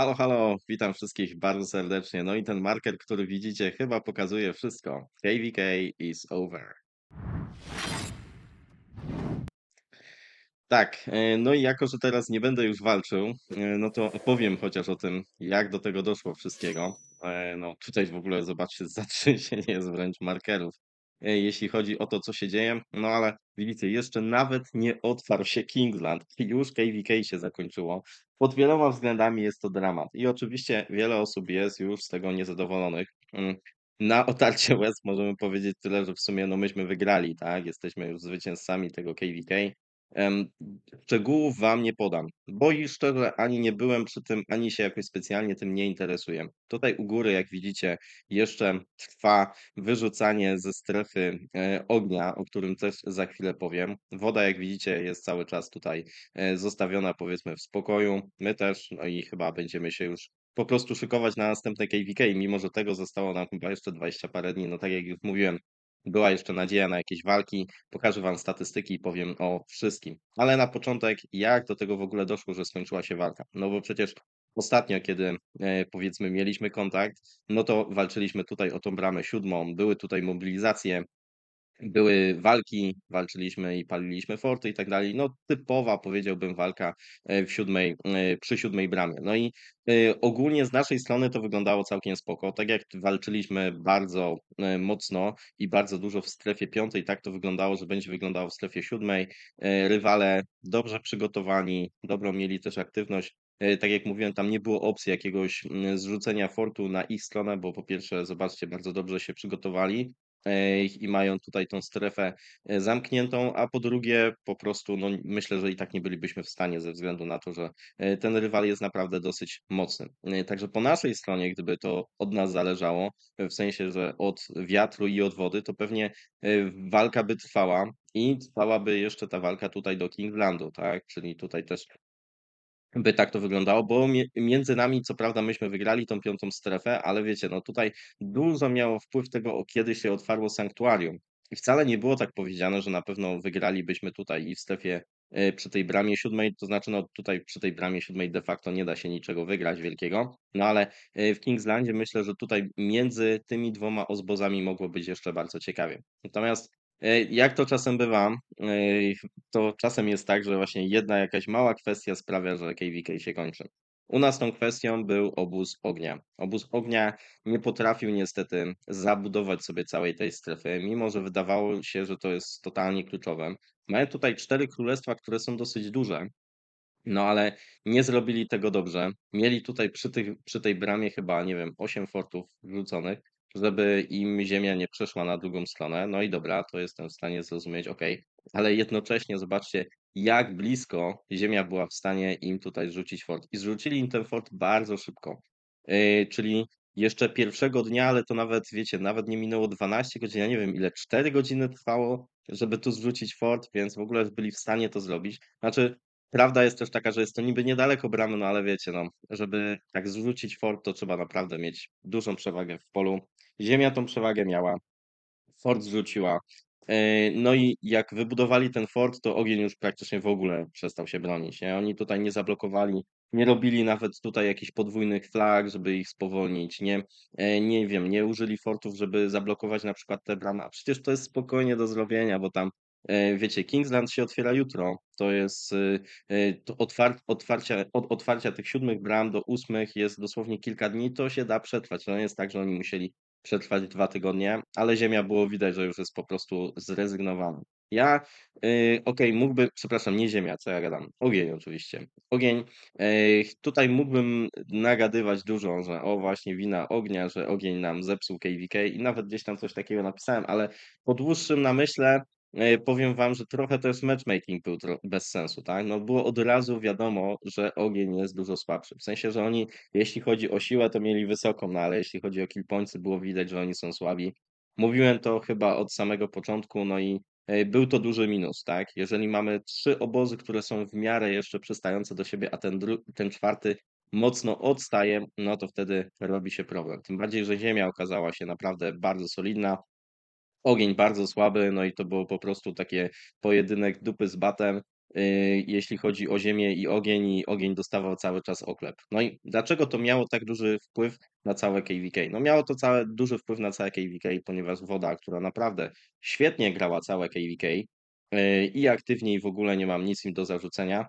Halo, halo, witam wszystkich bardzo serdecznie. No i ten marker, który widzicie, chyba pokazuje wszystko. KVK is over. Tak, e, no i jako, że teraz nie będę już walczył, e, no to opowiem chociaż o tym, jak do tego doszło wszystkiego. E, No tutaj w ogóle zobaczcie, zatrzęsienie jest wręcz markerów, jeśli chodzi o to, co się dzieje. No ale widzicie, jeszcze nawet nie otwarł się Kingsland, już KVK się zakończyło. Pod wieloma względami jest to dramat i oczywiście wiele osób jest już z tego niezadowolonych. Mm, Na otarcie łez możemy powiedzieć tyle, że w sumie no myśmy wygrali, tak? Jesteśmy już zwycięzcami tego KVK. Szczegółów wam nie podam, bo i szczerze ani nie byłem przy tym, ani się jakoś specjalnie tym nie interesuję. Tutaj u góry, jak widzicie, jeszcze trwa wyrzucanie ze strefy e, ognia, o którym też za chwilę powiem. Woda, jak widzicie, jest cały czas tutaj e, zostawiona, powiedzmy, w spokoju. My też, no i chyba będziemy się już po prostu szykować na następne KVK, mimo że tego zostało nam chyba jeszcze 20 parę dni. No tak jak już mówiłem, była jeszcze nadzieja na jakieś walki. Pokażę wam statystyki i powiem o wszystkim. Ale na początek, jak do tego w ogóle doszło, że skończyła się walka? No bo przecież ostatnio, kiedy e, powiedzmy mieliśmy kontakt, no to walczyliśmy tutaj o tą bramę siódmą, były tutaj mobilizacje, były walki, walczyliśmy i paliliśmy forty i tak dalej. No typowa, powiedziałbym, walka e, w siódmej, e, przy siódmej bramie. No i e, ogólnie z naszej strony to wyglądało całkiem spoko. Tak jak walczyliśmy bardzo mocno i bardzo dużo w strefie piątej, tak to wyglądało, że będzie wyglądało w strefie siódmej. Rywale dobrze przygotowani, dobrą mieli też aktywność. Tak jak mówiłem, tam nie było opcji jakiegoś mm, zrzucenia fortu na ich stronę, bo po pierwsze, zobaczcie, bardzo dobrze się przygotowali i mają tutaj tą strefę e, zamkniętą, a po drugie po prostu no, myślę, że i tak nie bylibyśmy w stanie ze względu na to, że e, ten rywal jest naprawdę dosyć mocny. E, Także po naszej stronie, gdyby to od nas zależało, w sensie, że od wiatru i od wody, to pewnie walka by trwała i trwałaby jeszcze ta walka tutaj do Kinglandu, tak? Czyli tutaj też by tak to wyglądało, bo między nami co prawda myśmy wygrali tą piątą strefę, ale wiecie, no tutaj dużo miało wpływ tego, kiedy się otwarło sanktuarium. I wcale nie było tak powiedziane, że na pewno wygralibyśmy tutaj i w strefie e, przy tej bramie siódmej, to znaczy no tutaj przy tej bramie siódmej de facto nie da się niczego wygrać wielkiego, no ale e, w Kingslandzie myślę, że tutaj między tymi dwoma ozbozami mogło być jeszcze bardzo ciekawie. Natomiast jak to czasem bywa, e, to czasem jest tak, że właśnie jedna jakaś mała kwestia sprawia, że KVK się kończy. U nas tą kwestią był obóz ognia. Obóz ognia nie potrafił niestety zabudować sobie całej tej strefy, mimo że wydawało się, że to jest totalnie kluczowe. Mają tutaj cztery królestwa, które są dosyć duże, no ale nie zrobili tego dobrze. Mieli tutaj przy, tych, przy tej bramie chyba, nie wiem, 8 fortów wrzuconych, żeby im ziemia nie przeszła na drugą stronę. No i dobra, to jestem w stanie zrozumieć, ok, ale jednocześnie zobaczcie, jak blisko ziemia była w stanie im tutaj zrzucić fort. I zrzucili im ten fort bardzo szybko. Yy, czyli jeszcze pierwszego dnia, ale to nawet, wiecie, nawet nie minęło 12 godzin, ja nie wiem ile, 4 godziny trwało, żeby tu zrzucić fort, więc w ogóle byli w stanie to zrobić. Znaczy, Prawda jest też taka, że jest to niby niedaleko bramy, no ale wiecie, no, żeby tak zrzucić fort, to trzeba naprawdę mieć dużą przewagę w polu. Ziemia tą przewagę miała, fort zrzuciła. E, No i jak wybudowali ten fort, to ogień już praktycznie w ogóle przestał się bronić. Nie? Oni tutaj nie zablokowali, nie robili nawet tutaj jakichś podwójnych flag, żeby ich spowolnić. Nie, e, nie wiem, nie użyli fortów, żeby zablokować na przykład te bramy. A przecież to jest spokojnie do zrobienia, bo tam E, Wiecie, Kingsland się otwiera jutro. To jest y, y, to otwar otwarcia, od otwarcia tych siódmych bram do ósmych jest dosłownie kilka dni, to się da przetrwać. To nie jest tak, że oni musieli przetrwać dwa tygodnie, ale ziemia było widać, że już jest po prostu zrezygnowana. Ja, y, okej, mógłby, przepraszam, nie ziemia, co ja gadam, ogień oczywiście. Ogień, y, tutaj mógłbym nagadywać dużo, że o właśnie wina ognia, że ogień nam zepsuł KVK i nawet gdzieś tam coś takiego napisałem, ale po dłuższym namyśle powiem wam, że trochę też matchmaking był bez sensu, tak? No było od razu wiadomo, że ogień jest dużo słabszy. W sensie, że oni, jeśli chodzi o siłę, to mieli wysoką, no ale jeśli chodzi o kill pointsy, było widać, że oni są słabi. Mówiłem to chyba od samego początku, no i e, był to duży minus, tak? Jeżeli mamy trzy obozy, które są w miarę jeszcze przystające do siebie, a ten, ten czwarty mocno odstaje, no to wtedy robi się problem. Tym bardziej, że ziemia okazała się naprawdę bardzo solidna. Ogień bardzo słaby, no i to było po prostu takie pojedynek dupy z batem. y, jeśli chodzi o ziemię i ogień, i ogień dostawał cały czas oklep. No i dlaczego to miało tak duży wpływ na całe KVK? No miało to całe, duży wpływ na całe KVK, ponieważ woda, która naprawdę świetnie grała całe KVK y, i aktywnie i w ogóle nie mam nic im do zarzucenia,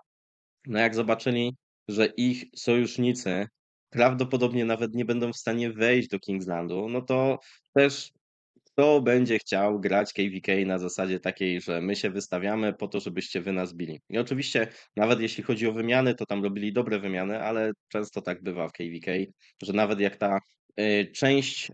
no jak zobaczyli, że ich sojusznicy prawdopodobnie nawet nie będą w stanie wejść do Kingslandu, no to też kto będzie chciał grać KVK na zasadzie takiej, że my się wystawiamy po to, żebyście wy nas bili. I oczywiście nawet jeśli chodzi o wymiany, to tam robili dobre wymiany, ale często tak bywa w KVK, że nawet jak ta y, część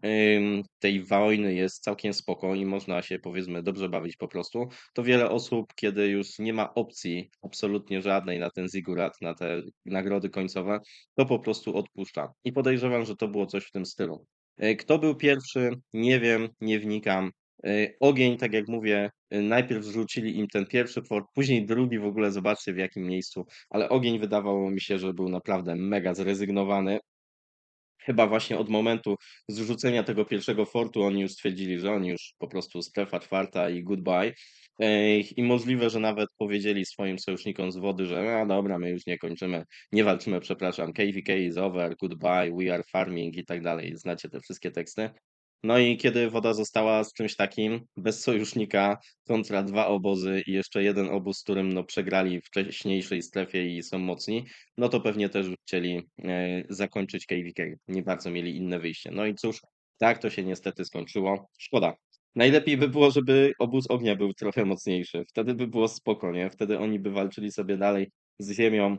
tej wojny jest całkiem spoko i można się powiedzmy dobrze bawić po prostu, to wiele osób, kiedy już nie ma opcji absolutnie żadnej na ten zigurat, na te nagrody końcowe, to po prostu odpuszcza. I podejrzewam, że to było coś w tym stylu. E, Kto był pierwszy? Nie wiem, nie wnikam. E, Ogień, tak jak mówię, e, najpierw zrzucili im ten pierwszy fort, później drugi w ogóle, zobaczcie w jakim miejscu, ale ogień wydawało mi się, że był naprawdę mega zrezygnowany. Chyba właśnie od momentu zrzucenia tego pierwszego fortu oni już stwierdzili, że oni już po prostu strefa czwarta i goodbye. I możliwe, że nawet powiedzieli swoim sojusznikom z wody, że a dobra, my już nie kończymy, nie walczymy, przepraszam, KVK is over, goodbye, we are farming i tak dalej. Znacie te wszystkie teksty. No i kiedy woda została z czymś takim, bez sojusznika, kontra dwa obozy i jeszcze jeden obóz, z którym no, przegrali w wcześniejszej strefie i są mocni, no to pewnie też chcieli e, zakończyć KVK. Nie bardzo mieli inne wyjście. No i cóż, tak to się niestety skończyło. Szkoda. Najlepiej by było, żeby obóz ognia był trochę mocniejszy. Wtedy by było spoko, nie? Wtedy oni by walczyli sobie dalej z ziemią,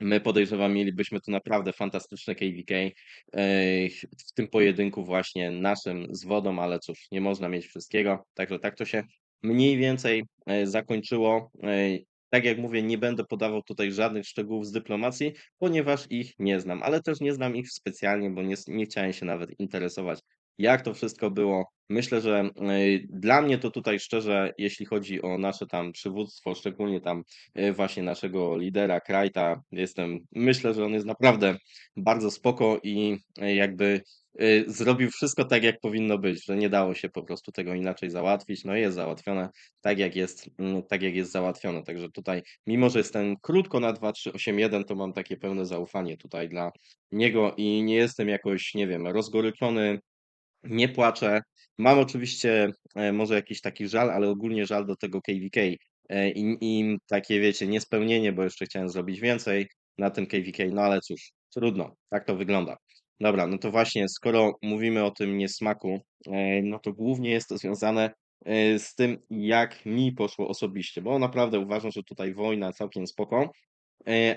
My podejrzewam, mielibyśmy tu naprawdę fantastyczne KVK e, w tym pojedynku właśnie naszym z wodą, ale cóż, nie można mieć wszystkiego. Także tak to się mniej więcej e, zakończyło. E, Tak jak mówię, nie będę podawał tutaj żadnych szczegółów z dyplomacji, ponieważ ich nie znam, ale też nie znam ich specjalnie, bo nie, nie chciałem się nawet interesować, jak to wszystko było. Myślę, że dla mnie to tutaj szczerze, jeśli chodzi o nasze tam przywództwo, szczególnie tam e, właśnie naszego lidera Krajta. Jestem, myślę, że on jest naprawdę bardzo spoko i e, jakby zrobił wszystko tak, jak powinno być, że nie dało się po prostu tego inaczej załatwić. No jest załatwione tak, jak jest, mm, tak jak jest załatwione. Także tutaj, mimo że jestem krótko na 2, 3, 8, 1, to mam takie pełne zaufanie tutaj dla niego i nie jestem jakoś, nie wiem, rozgoryczony, nie płaczę. Mam oczywiście e, może jakiś taki żal, ale ogólnie żal do tego KVK e, i, i takie, wiecie, niespełnienie, bo jeszcze chciałem zrobić więcej na tym KVK, no ale cóż, trudno, tak to wygląda. Dobra, no to właśnie, skoro mówimy o tym niesmaku, e, no to głównie jest to związane z tym, jak mi poszło osobiście, bo naprawdę uważam, że tutaj wojna całkiem spoko,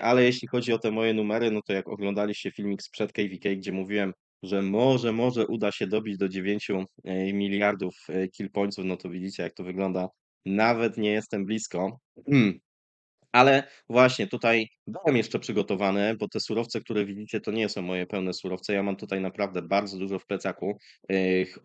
ale jeśli chodzi o te moje numery, no to jak oglądaliście filmik sprzed KVK, gdzie mówiłem, że może, może uda się dobić do 9 e, miliardów e, kill pointsów, no to widzicie, jak to wygląda. Nawet nie jestem blisko. Ale właśnie tutaj byłem jeszcze przygotowany, bo te surowce, które widzicie, to nie są moje pełne surowce. Ja mam tutaj naprawdę bardzo dużo w plecaku,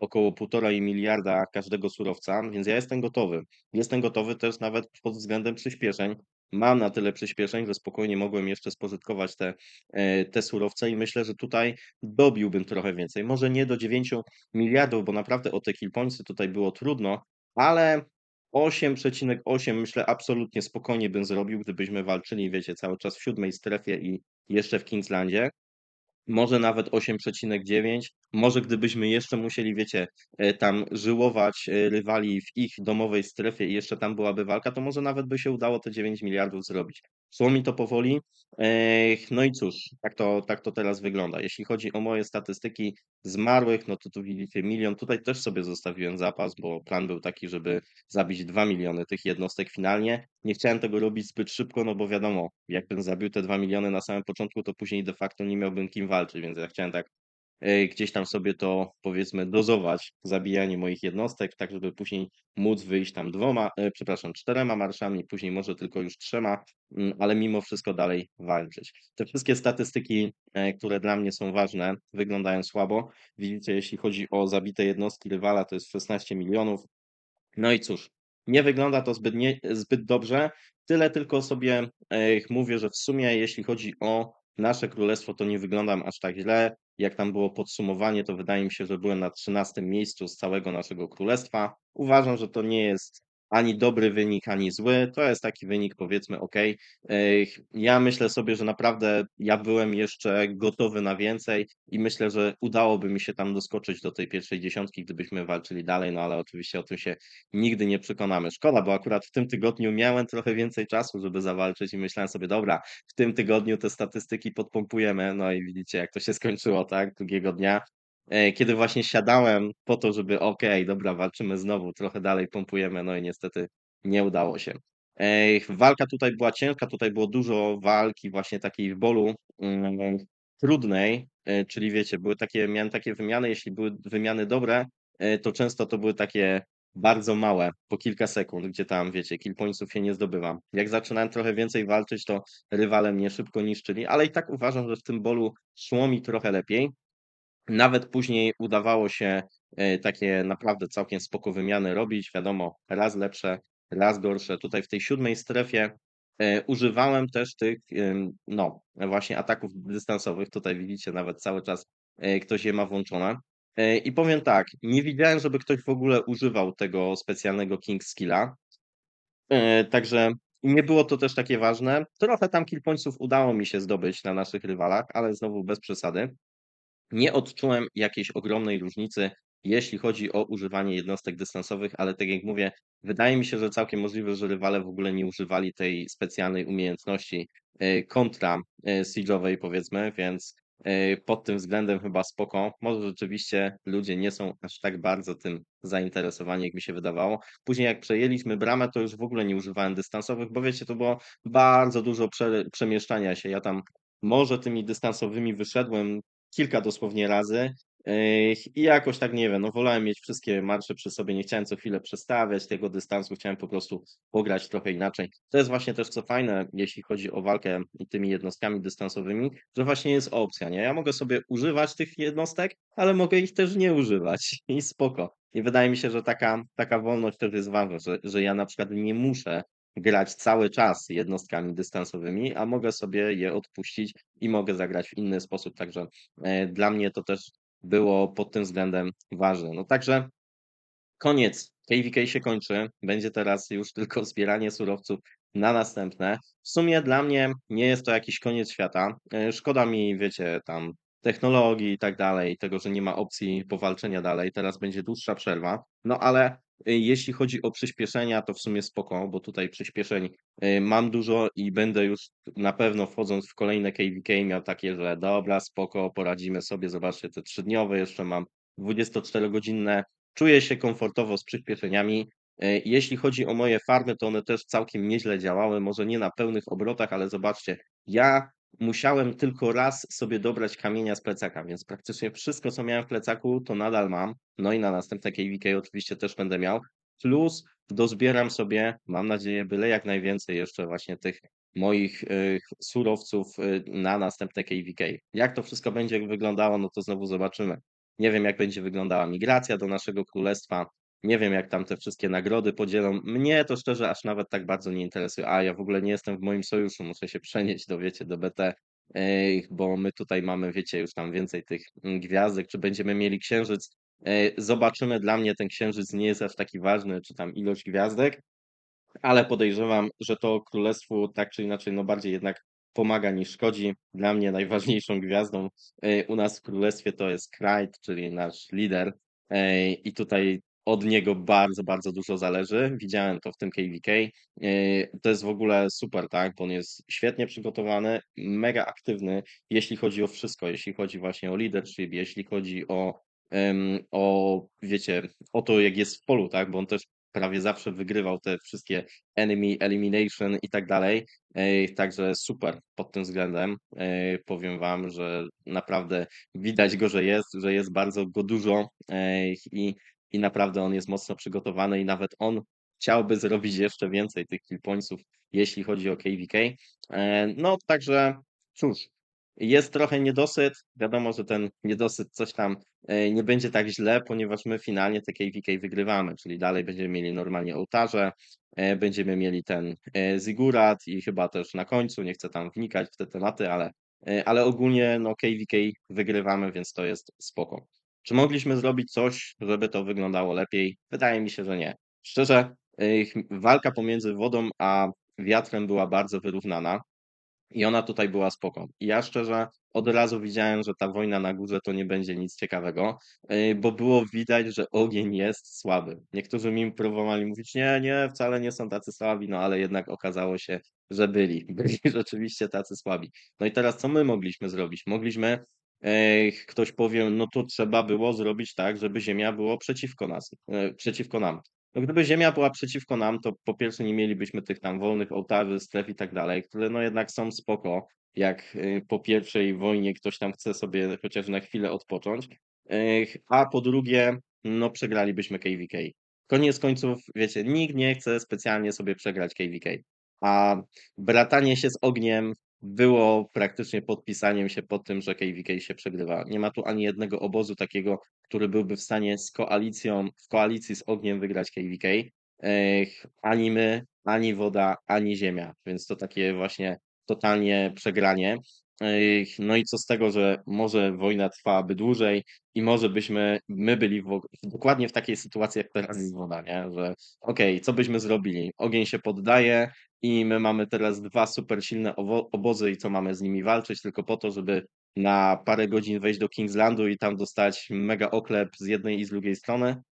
około 1,5 miliarda każdego surowca, więc ja jestem gotowy. Jestem gotowy też nawet pod względem przyspieszeń. Mam na tyle przyspieszeń, że spokojnie mogłem jeszcze spożytkować te, yy, te surowce i myślę, że tutaj dobiłbym trochę więcej. Może nie do 9 miliardów, bo naprawdę o te killpointsy tutaj było trudno, ale 8,8 myślę absolutnie spokojnie bym zrobił, gdybyśmy walczyli, wiecie, cały czas w siódmej strefie i jeszcze w Kingslandzie. Może nawet 8,9. Może gdybyśmy jeszcze musieli, wiecie, e, tam żyłować e, rywali w ich domowej strefie i jeszcze tam byłaby walka, to może nawet by się udało te 9 miliardów zrobić. Szło mi to powoli. No i cóż, tak to, tak to teraz wygląda. Jeśli chodzi o moje statystyki zmarłych, no to tu widzicie milion. Tutaj też sobie zostawiłem zapas, bo plan był taki, żeby zabić 2 miliony tych jednostek finalnie. Nie chciałem tego robić zbyt szybko, no bo wiadomo, jakbym zabił te 2 miliony na samym początku, to później de facto nie miałbym kim walczyć, więc ja chciałem tak e, gdzieś tam sobie to powiedzmy dozować, zabijanie moich jednostek, tak żeby później móc wyjść tam dwoma, e, przepraszam, czterema marszami, później może tylko już trzema, mm, ale mimo wszystko dalej walczyć. Te wszystkie statystyki, e, które dla mnie są ważne, wyglądają słabo. Widzicie, jeśli chodzi o zabite jednostki rywala, to jest 16 milionów. No i cóż, nie wygląda to zbyt, nie, zbyt dobrze. Tyle tylko sobie mówię, że w sumie jeśli chodzi o nasze królestwo, to nie wyglądam aż tak źle. Jak tam było podsumowanie, to wydaje mi się, że byłem na 13 miejscu z całego naszego królestwa. Uważam, że to nie jest ani dobry wynik, ani zły. To jest taki wynik, powiedzmy. Ech, ja myślę sobie, że naprawdę ja byłem jeszcze gotowy na więcej i myślę, że udałoby mi się tam doskoczyć do tej pierwszej dziesiątki, gdybyśmy walczyli dalej, no ale oczywiście o tym się nigdy nie przekonamy. Szkoda, bo akurat w tym tygodniu miałem trochę więcej czasu, żeby zawalczyć i myślałem sobie, dobra, w tym tygodniu te statystyki podpompujemy, no i widzicie, jak to się skończyło, tak, drugiego dnia. E, Kiedy właśnie siadałem po to, żeby okej, dobra, walczymy znowu, trochę dalej pompujemy, no i niestety nie udało się. Ej, walka tutaj była ciężka, tutaj było dużo walki właśnie takiej w bolu mm, trudnej, e, czyli wiecie, były takie, miałem takie wymiany, jeśli były wymiany dobre, e, to często to były takie bardzo małe, po kilka sekund, gdzie tam, wiecie, kill pointsów się nie zdobywam. Jak zaczynałem trochę więcej walczyć, to rywale mnie szybko niszczyli, ale i tak uważam, że w tym bolu szło mi trochę lepiej. Nawet później udawało się e, takie naprawdę całkiem spoko wymiany robić. Wiadomo, raz lepsze, raz gorsze. Tutaj w tej siódmej strefie e, używałem też tych, no, właśnie ataków dystansowych. Tutaj widzicie nawet cały czas e, ktoś je ma włączone. I powiem tak, nie widziałem, żeby ktoś w ogóle używał tego specjalnego King Skilla. Także nie było to też takie ważne. Trochę tam kill pointsów udało mi się zdobyć na naszych rywalach, ale znowu bez przesady. Nie odczułem jakiejś ogromnej różnicy, jeśli chodzi o używanie jednostek dystansowych, ale tak jak mówię, wydaje mi się, że całkiem możliwe, że rywale w ogóle nie używali tej specjalnej umiejętności e, kontra e, siege'owej powiedzmy, więc e, pod tym względem chyba spoko. Może rzeczywiście ludzie nie są aż tak bardzo tym zainteresowani, jak mi się wydawało. Później jak przejęliśmy bramę, to już w ogóle nie używałem dystansowych, bo wiecie, to było bardzo dużo prze, przemieszczania się. Ja tam może tymi dystansowymi wyszedłem kilka dosłownie razy. I jakoś tak nie wiem, no wolałem mieć wszystkie marsze przy sobie, nie chciałem co chwilę przestawiać tego dystansu, chciałem po prostu pograć trochę inaczej. To jest właśnie też co fajne, jeśli chodzi o walkę tymi jednostkami dystansowymi, że właśnie jest opcja, nie? Ja mogę sobie używać tych jednostek, ale mogę ich też nie używać i spoko. I wydaje mi się, że taka, taka wolność też jest ważna, że, że ja na przykład nie muszę grać cały czas jednostkami dystansowymi, a mogę sobie je odpuścić i mogę zagrać w inny sposób. Także e, dla mnie to też było pod tym względem ważne. No także koniec. KVK się kończy. Będzie teraz już tylko zbieranie surowców na następne. W sumie dla mnie nie jest to jakiś koniec świata. E, Szkoda mi, wiecie, tam technologii i tak dalej, tego, że nie ma opcji powalczenia dalej. Teraz będzie dłuższa przerwa. No ale jeśli chodzi o przyspieszenia, to w sumie spoko, bo tutaj przyspieszeń y, mam dużo i będę już na pewno wchodząc w kolejne KVK miał takie, że dobra, spoko, poradzimy sobie. Zobaczcie, te trzydniowe jeszcze mam 24-godzinne. Czuję się komfortowo z przyspieszeniami. Y, Jeśli chodzi o moje farmy, to one też całkiem nieźle działały, może nie na pełnych obrotach, ale zobaczcie, ja musiałem tylko raz sobie dobrać kamienia z plecaka, więc praktycznie wszystko, co miałem w plecaku, to nadal mam. No i na następne KVK oczywiście też będę miał. Plus dozbieram sobie, mam nadzieję, byle jak najwięcej jeszcze właśnie tych moich surowców y, na następne KVK. Jak to wszystko będzie wyglądało, no to znowu zobaczymy. Nie wiem, jak będzie wyglądała migracja do naszego królestwa. Nie wiem, jak tam te wszystkie nagrody podzielą. Mnie to szczerze aż nawet tak bardzo nie interesuje. A ja w ogóle nie jestem w moim sojuszu, muszę się przenieść do, wiecie, do BT, bo my tutaj mamy, wiecie, już tam więcej tych mm, gwiazdek, czy będziemy mieli księżyc. Zobaczymy, dla mnie ten księżyc nie jest aż taki ważny, czy tam ilość gwiazdek, ale podejrzewam, że to królestwu tak czy inaczej, no bardziej jednak pomaga niż szkodzi. Dla mnie najważniejszą gwiazdą u nas w królestwie to jest Krajt, czyli nasz lider. I tutaj od niego bardzo, bardzo dużo zależy. Widziałem to w tym KVK. E, To jest w ogóle super, tak? Bo on jest świetnie przygotowany, mega aktywny, jeśli chodzi o wszystko, jeśli chodzi właśnie o leadership, jeśli chodzi o, o wiecie, o to, jak jest w polu, tak? Bo on też prawie zawsze wygrywał te wszystkie enemy elimination i tak dalej. Ej, Także super pod tym względem. Ej, Powiem wam, że naprawdę widać go, że jest, że jest bardzo go dużo i, i naprawdę on jest mocno przygotowany i nawet on chciałby zrobić jeszcze więcej tych kill jeśli chodzi o KVK. E, No także cóż, jest trochę niedosyt. Wiadomo, że ten niedosyt coś tam e, nie będzie tak źle, ponieważ my finalnie te KVK wygrywamy, czyli dalej będziemy mieli normalnie ołtarze, e, będziemy mieli ten Zigurat i chyba też na końcu, nie chcę tam wnikać w te tematy, ale, ale ogólnie no KVK wygrywamy, więc to jest spoko. Czy mogliśmy zrobić coś, żeby to wyglądało lepiej? Wydaje mi się, że nie. Szczerze, Ech, walka pomiędzy wodą a wiatrem była bardzo wyrównana i ona tutaj była spoko. Ja szczerze od razu widziałem, że ta wojna na górze to nie będzie nic ciekawego, yy, bo było widać, że ogień jest słaby. Niektórzy mi próbowali mówić: "Nie, nie, wcale nie są tacy słabi", no ale jednak okazało się, że byli. Byli rzeczywiście tacy słabi. No i teraz co my mogliśmy zrobić? Mogliśmy ktoś powie, no to trzeba było zrobić tak, żeby Ziemia było przeciwko nas, e, przeciwko nam. No gdyby Ziemia była przeciwko nam, to po pierwsze nie mielibyśmy tych tam wolnych ołtarzy, stref i tak dalej, które no jednak są spoko, jak y, po pierwszej wojnie ktoś tam chce sobie chociaż na chwilę odpocząć, a po drugie, no przegralibyśmy KVK. Koniec końców, wiecie, nikt nie chce specjalnie sobie przegrać KVK, a bratanie się z ogniem było praktycznie podpisaniem się pod tym, że KVK się przegrywa. Nie ma tu ani jednego obozu takiego, który byłby w stanie z koalicją, w koalicji z ogniem wygrać KVK. Ech, ani my, ani woda, ani ziemia. Więc to takie właśnie totalnie przegranie. No i co z tego, że może wojna trwałaby dłużej i może byśmy my byli w, dokładnie w takiej sytuacji, jak teraz jest woda, nie? Że okej, co byśmy zrobili? Ogień się poddaje, i my mamy teraz dwa super silne obozy i co mamy z nimi walczyć, tylko po to, żeby na parę godzin wejść do Kingslandu i tam dostać mega oklep z jednej i z drugiej strony.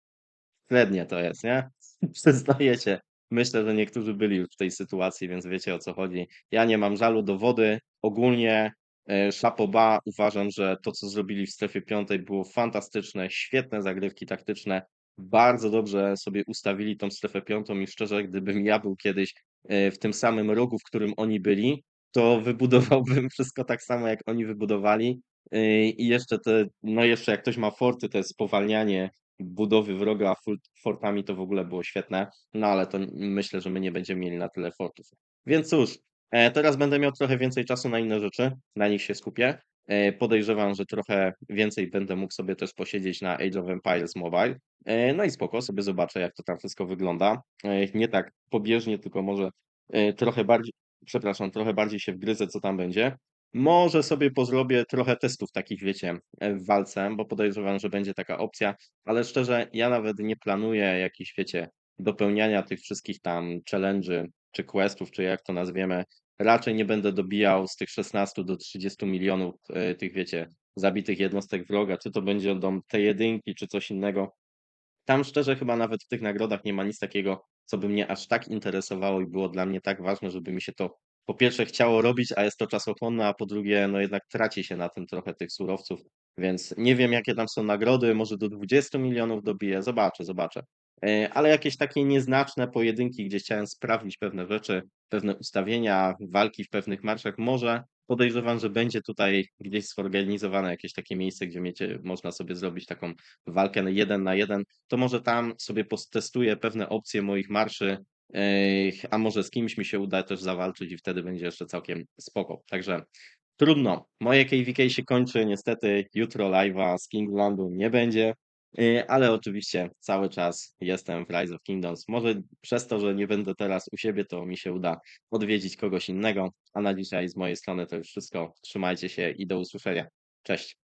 Średnie to jest, nie? Przyznajecie. Myślę, że niektórzy byli już w tej sytuacji, więc wiecie o co chodzi. Ja nie mam żalu do wody. Ogólnie e, bas. Uważam, że to, co zrobili w strefie piątej było fantastyczne, świetne zagrywki taktyczne. Bardzo dobrze sobie ustawili tą strefę piątą i szczerze, gdybym ja był kiedyś e, w tym samym rogu, w którym oni byli, to wybudowałbym wszystko tak samo, jak oni wybudowali. E, I jeszcze te, no jeszcze jak ktoś ma forty, to jest spowalnianie budowy wroga fortami to w ogóle było świetne, no ale to myślę, że my nie będziemy mieli na tyle fortów. Więc cóż, e, teraz będę miał trochę więcej czasu na inne rzeczy, na nich się skupię. E, Podejrzewam, że trochę więcej będę mógł sobie też posiedzieć na Age of Empires Mobile. E, No i spoko, sobie zobaczę, jak to tam wszystko wygląda. Nie tak pobieżnie, tylko może trochę bardziej, przepraszam, trochę bardziej się wgryzę, co tam będzie. Może sobie pozrobię trochę testów takich, wiecie, w walce, bo podejrzewam, że będzie taka opcja, ale szczerze, ja nawet nie planuję jakichś, wiecie, dopełniania tych wszystkich tam challenge'y, czy questów, czy jak to nazwiemy. Raczej nie będę dobijał z tych 16 do 30 milionów e, tych, wiecie, zabitych jednostek wroga, czy to będą te jedynki, czy coś innego. Tam szczerze chyba nawet w tych nagrodach nie ma nic takiego, co by mnie aż tak interesowało i było dla mnie tak ważne, żeby mi się to po pierwsze chciało robić, a jest to czasochłonne, a po drugie, no jednak traci się na tym trochę tych surowców, więc nie wiem jakie tam są nagrody, może do 20 milionów dobiję, zobaczę, zobaczę. E, Ale jakieś takie nieznaczne pojedynki, gdzie chciałem sprawdzić pewne rzeczy, pewne ustawienia, walki w pewnych marszach, może podejrzewam, że będzie tutaj gdzieś zorganizowane jakieś takie miejsce, gdzie miecie, można sobie zrobić taką walkę jeden na jeden, to może tam sobie potestuję pewne opcje moich marszy, a może z kimś mi się uda też zawalczyć i wtedy będzie jeszcze całkiem spoko. Także trudno. Moje KVK się kończy, niestety jutro live'a z Kinglandu nie będzie, yy, ale oczywiście cały czas jestem w Rise of Kingdoms. Może przez to, że nie będę teraz u siebie, to mi się uda odwiedzić kogoś innego, a na dzisiaj z mojej strony to już wszystko. Trzymajcie się i do usłyszenia. Cześć.